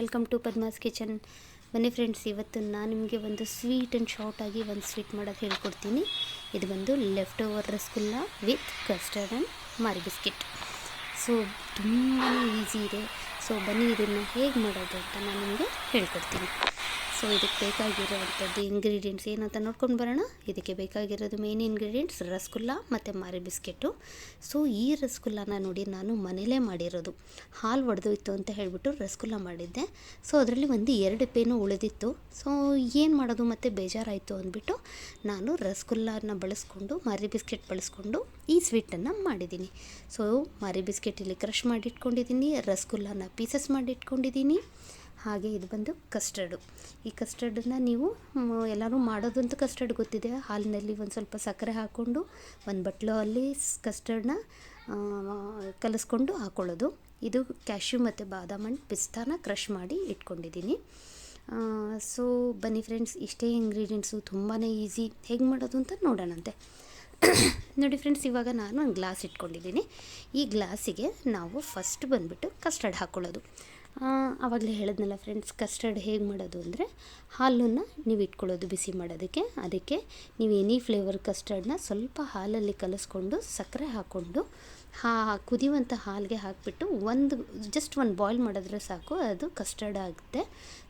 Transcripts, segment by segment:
Welcome to Padma's kitchen. ಬನ್ನಿ friends, ಇವತ್ತು ನಾನು ನಿಮಗೆ ಒಂದು ಸ್ವೀಟ್ ಆ್ಯಂಡ್ ಶಾರ್ಟಾಗಿ ಒಂದು ಸ್ವೀಟ್ ಮಾಡೋದು ಹೇಳ್ಕೊಡ್ತೀನಿ. ಇದು ಬಂದು left over rasgulla with custard and Marie biscuit. So ತುಂಬಾ ಈಸಿ ಇದೆ. ಸೊ ಬನ್ನಿ ಇದನ್ನು ಹೇಗೆ ಮಾಡೋದು ಅಂತ ನಾನು ನಿಮಗೆ ಹೇಳ್ಕೊಡ್ತೀನಿ. ಸೊ ಇದಕ್ಕೆ ಬೇಕಾಗಿರೋವಂಥದ್ದು ಇಂಗ್ರೀಡಿಯೆಂಟ್ಸ್ ಏನಂತ ನೋಡ್ಕೊಂಡು ಬರೋಣ. ಇದಕ್ಕೆ ಬೇಕಾಗಿರೋದು ಮೇನ್ ಇಂಗ್ರೀಡಿಯೆಂಟ್ಸ್ ರಸಗುಲ್ಲ ಮತ್ತು ಮಾರಿ ಬಿಸ್ಕೆಟು. ಸೊ ಈ ರಸಗುಲ್ಲನ ನೋಡಿ ನಾನು ಮನೇಲೇ ಮಾಡಿರೋದು. ಹಾಲು ಒಡೆದೋಯ್ತು ಅಂತ ಹೇಳಿಬಿಟ್ಟು ರಸಗುಲ್ಲ ಮಾಡಿದ್ದೆ. ಸೊ ಅದರಲ್ಲಿ ಒಂದು ಎರಡು ಪೇನು ಉಳಿದಿತ್ತು. ಸೊ ಏನು ಮಾಡೋದು ಮತ್ತು ಬೇಜಾರಾಯಿತು ಅಂದ್ಬಿಟ್ಟು ನಾನು ರಸಗುಲ್ಲನ ಬಳಸ್ಕೊಂಡು, ಮಾರಿ ಬಿಸ್ಕೆಟ್ ಬಳಸ್ಕೊಂಡು ಈ ಸ್ವೀಟನ್ನು ಮಾಡಿದ್ದೀನಿ. ಸೊ ಮಾರಿ ಬಿಸ್ಕೆಟ್ ಇಲ್ಲಿ ಮಾಡಿ ಇಟ್ಕೊಂಡಿದ್ದೀನಿ ರಸಗುಲ್ಲನ ಪೀಸಸ್ ಮಾಡಿ ಇಟ್ಕೊಂಡಿದ್ದೀನಿ ಹಾಗೆ ಇದು ಬಂದು ಕಸ್ಟರ್ಡು. ಈ ಕಸ್ಟರ್ಡನ್ನ ನೀವು ಎಲ್ಲರೂ ಮಾಡೋದು ಅಂತ ಕಸ್ಟರ್ಡ್ ಗೊತ್ತಿದೆ. ಹಾಲಿನಲ್ಲಿ ಒಂದು ಸ್ವಲ್ಪ ಸಕ್ಕರೆ ಹಾಕ್ಕೊಂಡು ಒಂದು ಬಟ್ಲು ಅಲ್ಲಿ ಸ್- ಕಸ್ಟರ್ಡ್ನ ಆ, ಕಲಿಸ್ಕೊಂಡು ಹಾಕ್ಕೊಳ್ಳೋದು ಇದು ಕ್ಯಾಶ್ಯೂ ಮತ್ತು ಬಾದಾಮ್ ಪಿಸ್ತಾನ ಕ್ರಷ್ ಮಾಡಿ ಇಟ್ಕೊಂಡಿದ್ದೀನಿ. ಸೊ ಬನ್ನಿ ಫ್ರೆಂಡ್ಸ್ ಇಷ್ಟೇ ಇಂಗ್ರೀಡಿಯೆಂಟ್ಸು ತುಂಬಾ ಈಸಿ. ಹೇಗೆ ಮಾಡೋದು ಅಂತ ನೋಡೋಣಂತೆ. ನೋಡಿ ಫ್ರೆಂಡ್ಸ್ ಇವಾಗ ನಾನು ಒಂದು ಗ್ಲಾಸ್ ಇಟ್ಕೊಂಡಿದ್ದೀನಿ. ಈ ಗ್ಲಾಸಿಗೆ ನಾವು ಫಸ್ಟ್ ಬಂದುಬಿಟ್ಟು ಕಸ್ಟರ್ಡ್ ಹಾಕ್ಕೊಳ್ಳೋದು ಆವಾಗಲೇ ಹೇಳಿದ್ನಲ್ಲ ಫ್ರೆಂಡ್ಸ್ ಕಸ್ಟರ್ಡ್ ಹೇಗೆ ಮಾಡೋದು ಅಂದರೆ ಹಾಲನ್ನು ನೀವು ಇಟ್ಕೊಳ್ಳೋದು, ಬಿಸಿ ಮಾಡೋದಕ್ಕೆ. ಅದಕ್ಕೆ ನೀವು ಎನಿ ಫ್ಲೇವರ್ ಕಸ್ಟರ್ಡ್ನ ಸ್ವಲ್ಪ ಹಾಲಲ್ಲಿ ಕಲಿಸ್ಕೊಂಡು ಸಕ್ಕರೆ ಹಾಕ್ಕೊಂಡು ಹಾ ಕುದಿಯುವಂಥ ಹಾಲಿಗೆ ಹಾಕಿಬಿಟ್ಟು ಒಂದು ಜಸ್ಟ್ ಒಂದು ಬಾಯ್ಲ್ ಮಾಡಿದ್ರೆ ಸಾಕು, ಅದು ಕಸ್ಟರ್ಡ್ ಆಗುತ್ತೆ.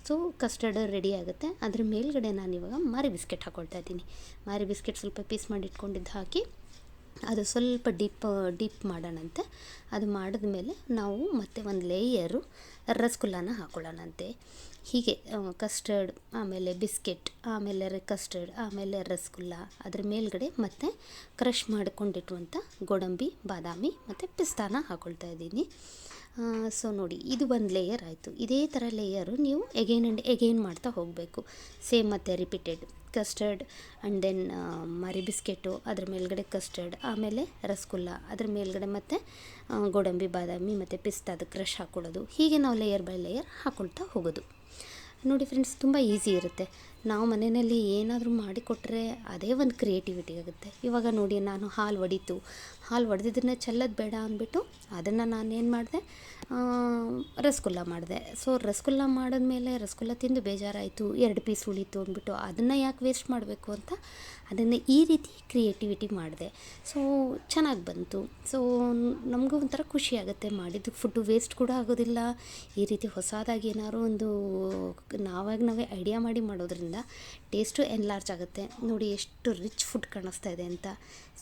ಸೊ ಕಸ್ಟರ್ಡ್ ರೆಡಿ ಆಗುತ್ತೆ. ಅದ್ರ ಮೇಲ್ಗಡೆ ನಾನು ಇವಾಗ ಮಾರಿ ಬಿಸ್ಕೆಟ್ ಹಾಕ್ಕೊಳ್ತಾ ಇದ್ದೀನಿ. ಮಾರಿ ಬಿಸ್ಕೆಟ್ ಸ್ವಲ್ಪ ಪೀಸ್ ಮಾಡಿ ಇಟ್ಕೊಂಡಿದ್ದು ಹಾಕಿ ಅದು ಸ್ವಲ್ಪ ಡೀಪ್ ಡೀಪ್ ಮಾಡೋಣಂತೆ. ಅದು ಮಾಡಿದ್ಮೇಲೆ ನಾವು ಮತ್ತೆ ಒಂದು ಲೇಯರು ರಸಗುಲ್ಲನ ಹಾಕ್ಕೊಳ್ಳೋಣಂತೆ ಹೀಗೆ ಕಸ್ಟರ್ಡ್ ಆಮೇಲೆ ಬಿಸ್ಕೆಟ್ ಆಮೇಲೆ ಕಸ್ಟರ್ಡ್ ಆಮೇಲೆ ರಸಗುಲ್ಲ, ಅದ್ರ ಮೇಲ್ಗಡೆ ಮತ್ತು ಕ್ರಷ್ ಮಾಡಿಕೊಂಡಿಟ್ಟುವಂಥ ಗೋಡಂಬಿ, ಬಾದಾಮಿ ಮತ್ತು ಪಿಸ್ತಾನ ಹಾಕ್ಕೊಳ್ತಾ ಇದ್ದೀನಿ. ಸೊ ನೋಡಿ, ಇದು ಒಂದು ಲೇಯರ್ ಆಯಿತು. ಇದೇ ಥರ ಲೇಯರು ನೀವು ಎಗೇನ್ ಆ್ಯಂಡ್ ಎಗೇನ್ ಮಾಡ್ತಾ ಹೋಗಬೇಕು. ಸೇಮ್ ಮತ್ತು repeated custard and then Marie biscuit ಅದ್ರ ಮೇಲ್ಗಡೆ ಕಸ್ಟರ್ಡ್ ಆಮೇಲೆ ರಸಗುಲ್ಲ, ಅದ್ರ ಮೇಲ್ಗಡೆ ಮತ್ತು ಗೋಡಂಬಿ, ಬಾದಾಮಿ ಮತ್ತು ಪಿಸ್ತಾದ ಕ್ರಷ್ ಹಾಕೊಳ್ಳೋದು. ಹೀಗೆ ನಾವು ಲೇಯರ್ ಬೈ ಲೇಯರ್ ಹಾಕ್ಕೊಳ್ತಾ ಹೋಗೋದು. ನೋಡಿ ಫ್ರೆಂಡ್ಸ್ ತುಂಬ ಈಸಿ ಇರುತ್ತೆ. ನಾವು ಮನೆಯಲ್ಲಿ ಏನಾದರೂ ಮಾಡಿಕೊಟ್ರೆ ಅದೇ ಒಂದು ಕ್ರಿಯೇಟಿವಿಟಿ ಆಗುತ್ತೆ. ಇವಾಗ ನೋಡಿ ನಾನು ಹಾಲು ಒಡೀತು. ಹಾಲು ಒಡೆದಿದ್ದನ್ನ ಚೆಲ್ಲೋದು ಬೇಡ ಅಂದ್ಬಿಟ್ಟು ಅದನ್ನು ನಾನು ಏನು ಮಾಡಿದೆ ರಸಗುಲ್ಲ ಮಾಡಿದೆ. ಸೊ ರಸಗುಲ್ಲ ಮಾಡಿದ್ಮೇಲೆ ರಸಗುಲ್ಲ ತಿಂದು ಬೇಜಾರಾಯಿತು. ಎರಡು ಪೀಸ್ ಉಳೀತು ಅಂದ್ಬಿಟ್ಟು ಅದನ್ನು ಯಾಕೆ ವೇಸ್ಟ್ ಮಾಡಬೇಕು ಅಂತ ಅದನ್ನು ಈ ರೀತಿ ಕ್ರಿಯೇಟಿವಿಟಿ ಮಾಡಿದೆ. ಸೊ ಚೆನ್ನಾಗಿ ಬಂತು. ಸೊ ನಮಗೂ ಒಂಥರ ಖುಷಿ ಆಗುತ್ತೆ ಮಾಡಿದ್ದು. ಫುಡ್ಡು ವೇಸ್ಟ್ ಕೂಡ ಆಗೋದಿಲ್ಲ. ಈ ರೀತಿ ಹೊಸದಾಗಿ ಏನಾದ್ರು ಒಂದು ನಾವಾಗಿ ನಾವೇ ಐಡಿಯಾ ಮಾಡಿ ಮಾಡೋದ್ರಿಂದ ಟೇಸ್ಟು ಎನ್ಲಾರ್ಜ್ ಆಗುತ್ತೆ. ನೋಡಿ ಎಷ್ಟು ರಿಚ್ ಫುಡ್ ಕಾಣಿಸ್ತಾ ಇದೆ ಅಂತ.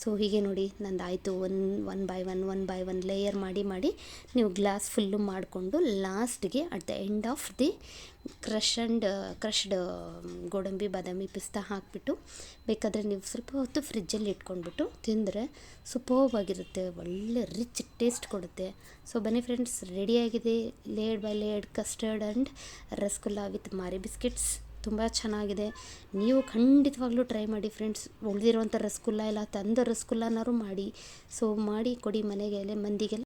ಸೊ ಹೀಗೆ ನೋಡಿ ನಂದು ಆಯಿತು one one by one one by one layer ಮಾಡಿ ಮಾಡಿ ನೀವು ಗ್ಲಾಸ್ ಫುಲ್ಲು ಮಾಡಿಕೊಂಡು ಲಾಸ್ಟ್ಗೆ at the end of the crush and crushed ಗೋಡಂಬಿ, ಬಾದಾಮಿ ಪಿಸ್ತಾ ಹಾಕಿಬಿಟ್ಟು ಬೇಕಾದರೆ ನೀವು ಸ್ವಲ್ಪ ಹೊತ್ತು ಫ್ರಿಜ್ಜಲ್ಲಿ ಇಟ್ಕೊಂಡ್ಬಿಟ್ಟು ತಿಂದರೆ ಸೂಪರ್ವಾಗಿರುತ್ತೆ. ಒಳ್ಳೆ ರಿಚ್ ಟೇಸ್ಟ್ ಕೊಡುತ್ತೆ. ಸೊ ಬನ್ನಿ ಫ್ರೆಂಡ್ಸ್ ರೆಡಿಯಾಗಿದೆ laid by laid, custard and rasgulla with Marie biscuits. ತುಂಬ ಚೆನ್ನಾಗಿದೆ. ನೀವು ಖಂಡಿತವಾಗ್ಲೂ ಟ್ರೈ ಮಾಡಿ ಫ್ರೆಂಡ್ಸ್ ಉಳಿದಿರುವಂಥ ರಸಗುಲ್ಲ ಎಲ್ಲ ತಂದ ರಸಗುಲ್ಲನಾದ್ರು ಮಾಡಿ. ಸೊ ಮಾಡಿ ಕೊಡಿ ಮನೆಗೆ ಮಂದಿಗೆಲ್ಲ.